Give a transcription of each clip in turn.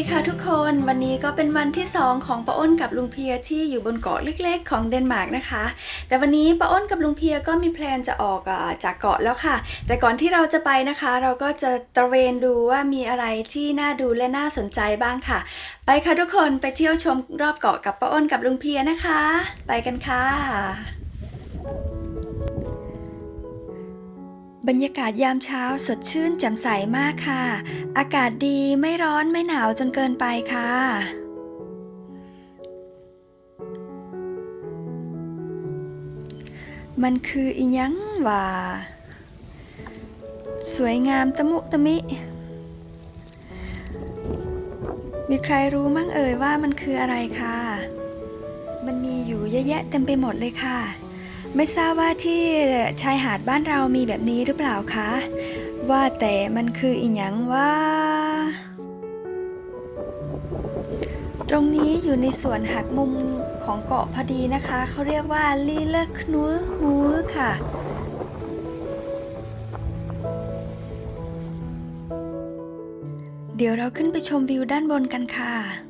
วัสดีค่ะทุกคนวันนี้ก็เป็นวันที่ 2 ของป้าอ้นกับลุงเพียที่อยู่บนเกาะเล็ก ๆ ของเดนมาร์กนะคะ แต่วันนี้ป้าอ้นกับลุงเพียก็มีแพลนจะออกอจากเกาะแล้วค่ะ แต่ก่อนที่เราจะไปนะคะ เราก็จะตระเวนดูว่ามีอะไรที่น่าดูและน่าสนใจบ้างค่ะ ไปค่ะทุกคนไปเที่ยวชมรอบเกาะกับป้าอ้นกับลุงเพียนะคะ ไปกันค่ะ บรรยากาศยามเช้าสดชื่นแจ่มใสมากค่ะ อากาศดีไม่ร้อนไม่หนาวจนเกินไปค่ะ มันคืออีหยังว่า สวยงามตะมุตะมิ มีใครรู้มั่งเอ่ยว่ามันคืออะไรค่ะ มันมีอยู่เยอะแยะเต็มไปหมดเลยค่ะ ไม่ทราบว่าที่ชายหาดบ้านเรามีแบบนี้หรือเปล่าคะ ว่าแต่มันคืออีหยังว่า ตรงนี้อยู่ในส่วนหักมุมของเกาะพอดีนะคะ เขาเรียกว่าลีเลคนูฮูค่ะ เดี๋ยวเราขึ้นไปชมวิวด้านบนกันค่ะ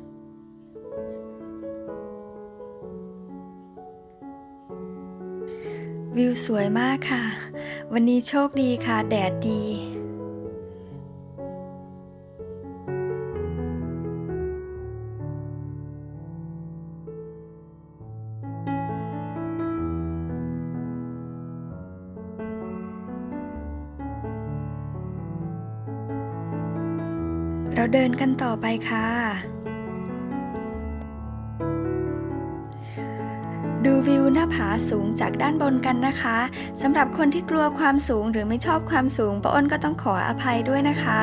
วิวสวยมากค่ะ วันนี้โชคดีค่ะ แดดดีเราเดินกันต่อไปค่ะ ดูวิวหน้าผาสูงจากด้านบนกันนะคะสำหรับคนที่กลัวความสูงหรือไม่ชอบความสูงป้าอ้นก็ต้องขออภัยด้วยนะคะ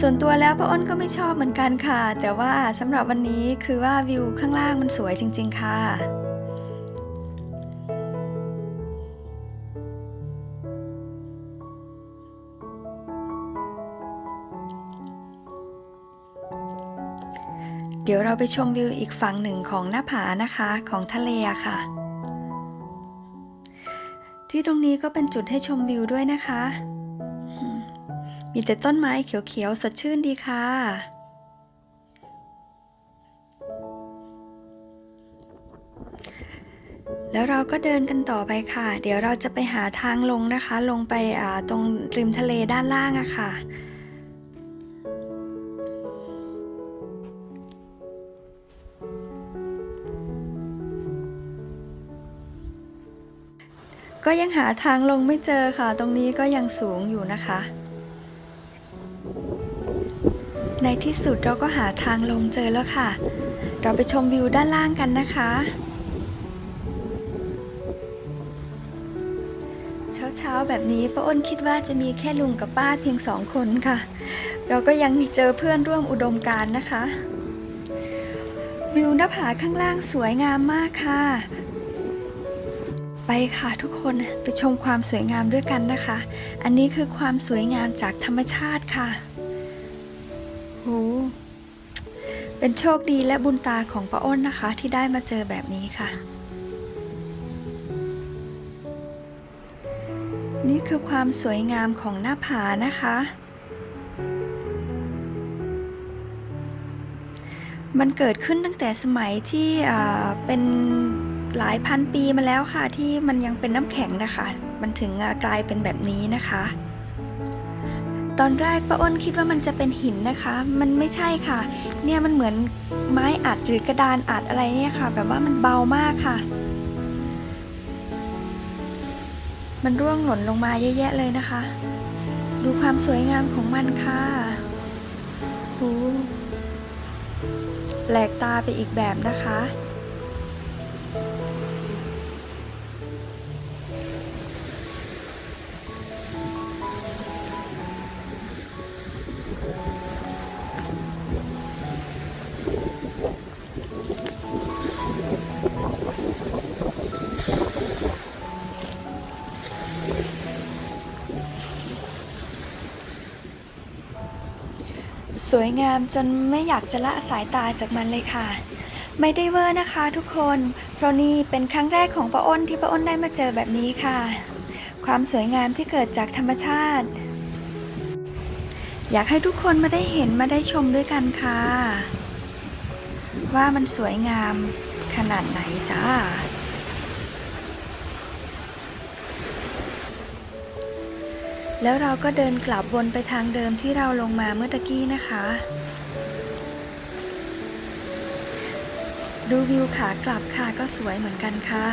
ส่วนตัวแล้วป้าอ้นก็ไม่ชอบเหมือนกันค่ะ แต่ว่าสำหรับวันนี้คือว่าวิวข้างล่างมันสวยจริง ๆ ค่ะ เดี๋ยวเราไปชมวิวอีกฝั่งหนึ่งของหน้าผานะคะของทะเลค่ะ ที่ตรงนี้ก็เป็นจุดให้ชมวิวด้วยนะคะ มีแต่ต้นไม้เขียวๆสดชื่นดีค่ะ แล้วเราก็เดินกันต่อไปค่ะ เดี๋ยวเราจะไปหาทางลงนะคะ ลงไปตรงริมทะเลด้านล่างอะค่ะ ก็ยังหาทางลงไม่เจอค่ะ ตรงนี้ก็ยังสูงอยู่นะคะ ในที่สุดเราก็หาทางลงเจอแล้วค่ะ เราไปชมวิวด้านล่างกันนะคะ เช้าๆแบบนี้ป้าอ้นคิดว่าจะมีแค่ลุงกับป้าเพียงสองคนค่ะ เราก็ยังเจอเพื่อนร่วมอุดมการนะคะวิวหน้าผาข้างล่างสวยงามมากค่ะ ไปค่ะทุกคนไปชมความสวยงามด้วยกันนะคะ อันนี้คือความสวยงามจากธรรมชาติค่ะโหเป็นโชคดีและบุญตาของป้าอ้นนะคะ ที่ได้มาเจอแบบนี้ค่ะ นี่คือความสวยงามของหน้าผานะคะ มันเกิดขึ้นตั้งแต่สมัยที่เป็น หลายพันปีมาแล้วค่ะ ที่มันยังเป็นน้ำแข็งนะคะ มันถึงกลายเป็นแบบนี้นะคะ ตอนแรกป้าอ้นคิดว่ามันจะเป็นหินนะคะ มันไม่ใช่ค่ะ เนี่ยมันเหมือนไม้อัดหรือกระดานอัดอะไรเนี่ยค่ะ แบบว่ามันเบามากค่ะ มันร่วงหล่นลงมาเยอะแยะเลยนะคะ ดูความสวยงามของมันค่ะโอ้แปลกตาไปอีกแบบนะคะ สวยงามจนไม่อยากจะละสายตาจากมันเลยค่ะ ไม่ได้เวอร์นะคะทุกคน เพราะนี่เป็นครั้งแรกของป้าอ้นที่ป้าอ้นได้มาเจอแบบนี้ค่ะ ความสวยงามที่เกิดจากธรรมชาติ อยากให้ทุกคนมาได้เห็นมาได้ชมด้วยกันค่ะ ว่ามันสวยงามขนาดไหนจ้าแล้วเราก็เดินกลับวนไปทางเดิมที่เราลงมาเมื่อตะกี้นะคะ ดูวิวขากลับค่ะก็สวยเหมือนกันค่ะ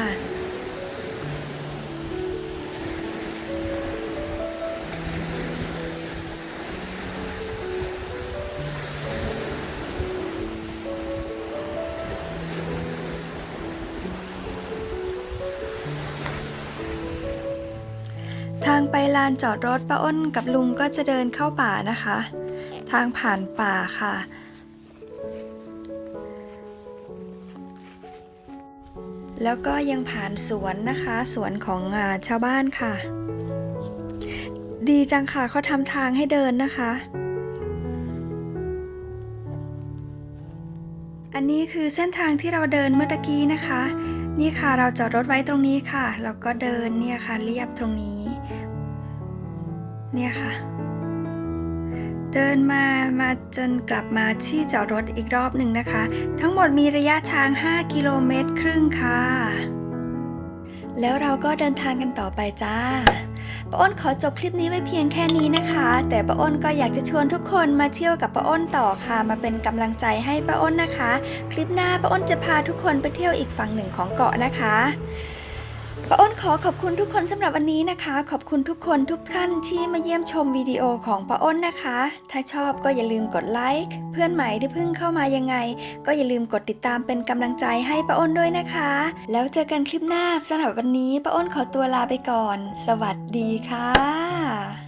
ทางไปลานจอดรถป้าอ้นกับลุงก็จะเดินเข้าป่านะคะ ทางผ่านป่าค่ะ แล้วก็ยังผ่านสวนนะคะ สวนของอชาวบ้านค่ะ ดีจังค่ะเขาทำทางให้เดินนะคะ อันนี้คือเส้นทางที่เราเดินเมื่อตะกี้นะคะ นี่ค่ะเราจอดรถไว้ตรงนี้ค่ะ แล้วก็เดินเนี่ยค่ะเรียบตรงนี้ เนี่ยค่ะ เดินมามาจนกลับมาที่จอดรถอีกรอบหนึ่งนะคะ ทั้งหมดมีระยะทาง 5 กิโลเมตรครึ่งค่ะ แล้วเราก็เดินทางกันต่อไปจ้าป้าอ้นขอจบคลิปนี้ไว้เพียงแค่นี้นะคะ แต่ป้าอ้นก็อยากจะชวนทุกคนมาเที่ยวกับป้าอ้นต่อค่ะ มาเป็นกำลังใจให้ป้าอ้นนะคะ คลิปหน้าป้าอ้นจะพาทุกคนไปเที่ยวอีกฝั่งหนึ่งของเกาะนะคะ ป้าอ้นขอขอบคุณทุกคนสำหรับวันนี้นะคะ ขอบคุณทุกคนทุกท่านที่มาเยี่ยมชมวิดีโอของป้าอ้นนะคะ ถ้าชอบก็อย่าลืมกดไลค์เพื่อนใหม่ที่เพิ่งเข้ามายังไง ก็อย่าลืมกดติดตามเป็นกำลังใจให้ป้าอ้นด้วยนะคะ แล้วเจอกันคลิปหน้าสำหรับวันนี้ป้าอ้นขอตัวลาไปก่อน สวัสดีค่ะ